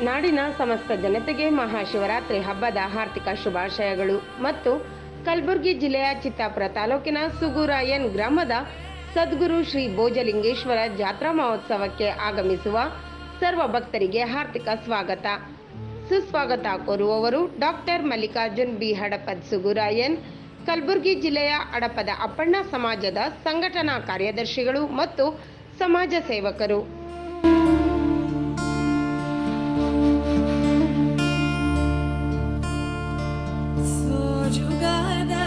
ನಾಡಿನ ಸಮಸ್ತ ಜನತೆಗೆ ಮಹಾಶಿವರಾತ್ರಿ ಹಬ್ಬದ ಹಾರ್ದಿಕ ಶುಭಾಶಯಗಳು. ಮತ್ತು ಕಲಬುರಗಿ ಜಿಲ್ಲೆಯ ಚಿತ್ತಾಪುರ ತಾಲೂಕಿನ ಸುಗುರಾಯನ್ ಗ್ರಾಮದ ಸದ್ಗುರು ಶ್ರೀ ಭೋಜಲಿಂಗೇಶ್ವರ ಜಾತ್ರಾ ಮಹೋತ್ಸವಕ್ಕೆ ಆಗಮಿಸುವ ಸರ್ವ ಭಕ್ತರಿಗೆ ಹಾರ್ದಿಕ ಸ್ವಾಗತ. ಸುಸ್ವಾಗತ ಕೋರುವವರು ಡಾಕ್ಟರ್ ಮಲ್ಲಿಕಾರ್ಜುನ್ ಬಿ. ಹಡಪದ್ ಸುಗುರಾಯನ್, ಕಲಬುರಗಿ ಜಿಲ್ಲೆಯ ಅಡಪದ ಅಪ್ಪಣ್ಣ ಸಮಾಜದ ಸಂಘಟನಾ ಕಾರ್ಯದರ್ಶಿಗಳು ಮತ್ತು ಸಮಾಜ ಸೇವಕರು. would you guide that?